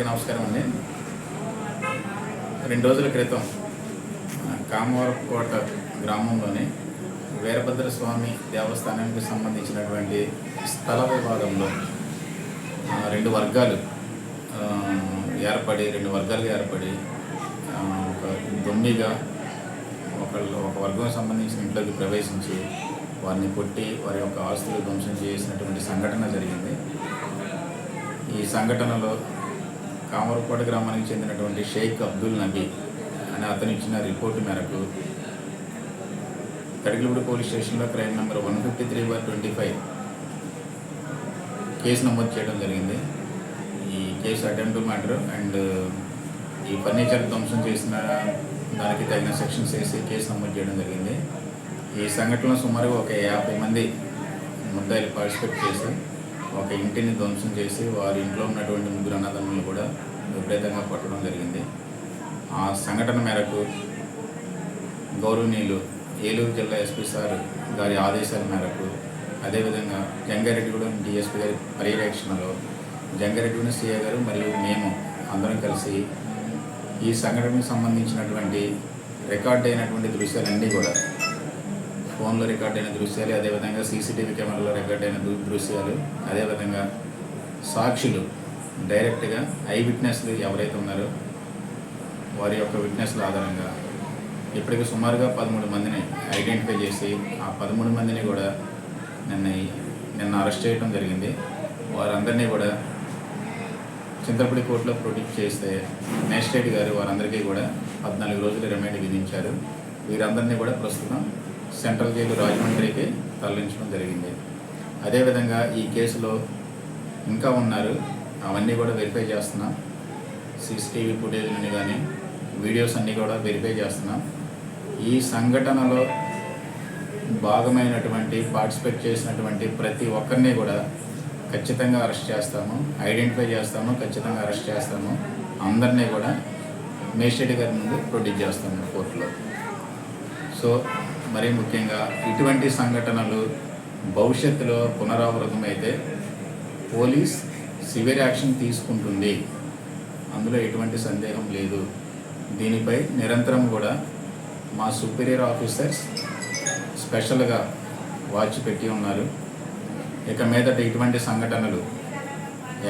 సూర్య నమస్కారం అండి. రెండు రోజుల క్రితం కామవరపుకోట గ్రామంలోని వీరభద్ర స్వామి దేవస్థానానికి సంబంధించినటువంటి స్థల వివాదంలో రెండు వర్గాలు ఏర్పడి రెండు వర్గాలుగా ఏర్పడి ఒక దొమ్మిగా ఒకళ్ళు ఒక వర్గం సంబంధించిన ఇంట్లోకి ప్రవేశించి వారిని కొట్టి వారి యొక్క ఆస్తులు ధ్వంసం చేసినటువంటి సంఘటన జరిగింది. ఈ సంఘటనలో కామరకోట గ్రామానికి చెందినటువంటి షేక్ అబ్దుల్ నబీ అనే అతను ఇచ్చిన రిపోర్టు మేరకు కడిగిలపూడి పోలీస్ స్టేషన్లో crime number one fifty three bar twenty five case నమోదు చేయడం జరిగింది. ఈ కేసు అటెంప్ట్ మ్యాటర్ అండ్ ఈ ఫర్నిచర్ ధ్వంసం చేసిన దానికి తగిన సెక్షన్స్ వేసి కేసు నమోదు చేయడం జరిగింది. ఈ సంఘటనలో సుమారు ఒక యాభై మంది ముద్దాయిలు పార్టిసిపేట్ చేసి ఒక ఇంటిని ధ్వంసం చేసి వారి ఇంట్లో ఉన్నటువంటి ముగ్గురు అన్నదమ్ములు కూడా విపరీతంగా కొట్టడం జరిగింది. ఆ సంఘటన మేరకు గౌరవనీయులు ఏలూరు జిల్లా ఎస్పీ సార్ గారి ఆదేశాల మేరకు అదేవిధంగా జంగారెడ్డిగూడెం డిఎస్పీ గారి పర్యవేక్షణలో జంగారెడ్డిగూడెం సీఏ గారు మరియు మేము అందరం కలిసి ఈ సంఘటనకు సంబంధించినటువంటి రికార్డ్ అయినటువంటి దృశ్యాలన్నీ కూడా ఫోన్లో రికార్డ్ అయిన దృశ్యాలు అదేవిధంగా సీసీటీవీ కెమెరాలో రికార్డ్ అయిన దృశ్యాలు అదేవిధంగా సాక్షులు డైరెక్ట్గా ఐ విట్నెస్లు ఎవరైతే ఉన్నారో వారి యొక్క విట్నెస్ల ఆధారంగా ఇప్పటికి సుమారుగా పదమూడు మందిని ఐడెంటిఫై చేసి ఆ పదమూడు మందిని కూడా నిన్న నిన్న అరెస్ట్ చేయడం జరిగింది. వారందరినీ కూడా చింతలపూడి కోర్టులో ప్రొడ్యూస్ చేస్తే మేజిస్ట్రేట్ గారు వారందరికీ కూడా పద్నాలుగు రోజులు రిమైండ్ విధించారు. వీరందరినీ కూడా ప్రస్తుతం సెంట్రల్ జైలు రాజమండ్రికి తరలించడం జరిగింది. అదేవిధంగా ఈ కేసులో ఇంకా ఉన్నారు అవన్నీ కూడా వెరిఫై చేస్తున్నాం. సీసీటీవీ నుండి కానీ వీడియోస్ అన్నీ కూడా వెరిఫై చేస్తున్నాం. ఈ సంఘటనలో భాగమైనటువంటి పార్టిసిపేట్ చేసినటువంటి ప్రతి ఒక్కరిని కూడా ఖచ్చితంగా అరెస్ట్ చేస్తాము. ఐడెంటిఫై చేస్తాము ఖచ్చితంగా అరెస్ట్ చేస్తాము. అందరినీ కూడా మేజిస్ట్రేట్ గారి ముందు ప్రొడ్యూస్ చేస్తాము కోర్టులో సో మరీ ముఖ్యంగా ఇటువంటి సంఘటనలు భవిష్యత్తులో పునరావృతమైతే పోలీస్ సివియర్ యాక్షన్ తీసుకుంటుంది. అందులో ఎటువంటి సందేహం లేదు. దీనిపై నిరంతరం కూడా మా సుపీరియర్ ఆఫీసర్స్ స్పెషల్గా వాచ్ పెట్టి ఉన్నారు. ఇక మీదట ఇటువంటి సంఘటనలు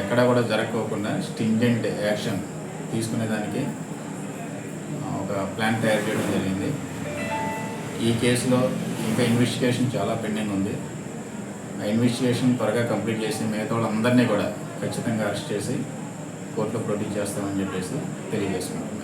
ఎక్కడా కూడా జరగకోకుండా స్టింజెంట్ యాక్షన్ తీసుకునేదానికి ఒక ప్లాన్ తయారు చేయడం జరిగింది. ఈ కేసులో ఇంకా ఇన్వెస్టిగేషన్ చాలా పెండింగ్ ఉంది. ఆ ఇన్వెస్టిగేషన్ త్వరగా కంప్లీట్ చేసి మిగతా వాళ్ళందరినీ కూడా ఖచ్చితంగా అరెస్ట్ చేసి కోర్టులో ప్రొడ్యూస్ చేస్తామని చెప్పేసి తెలియజేసుకుంటున్నాం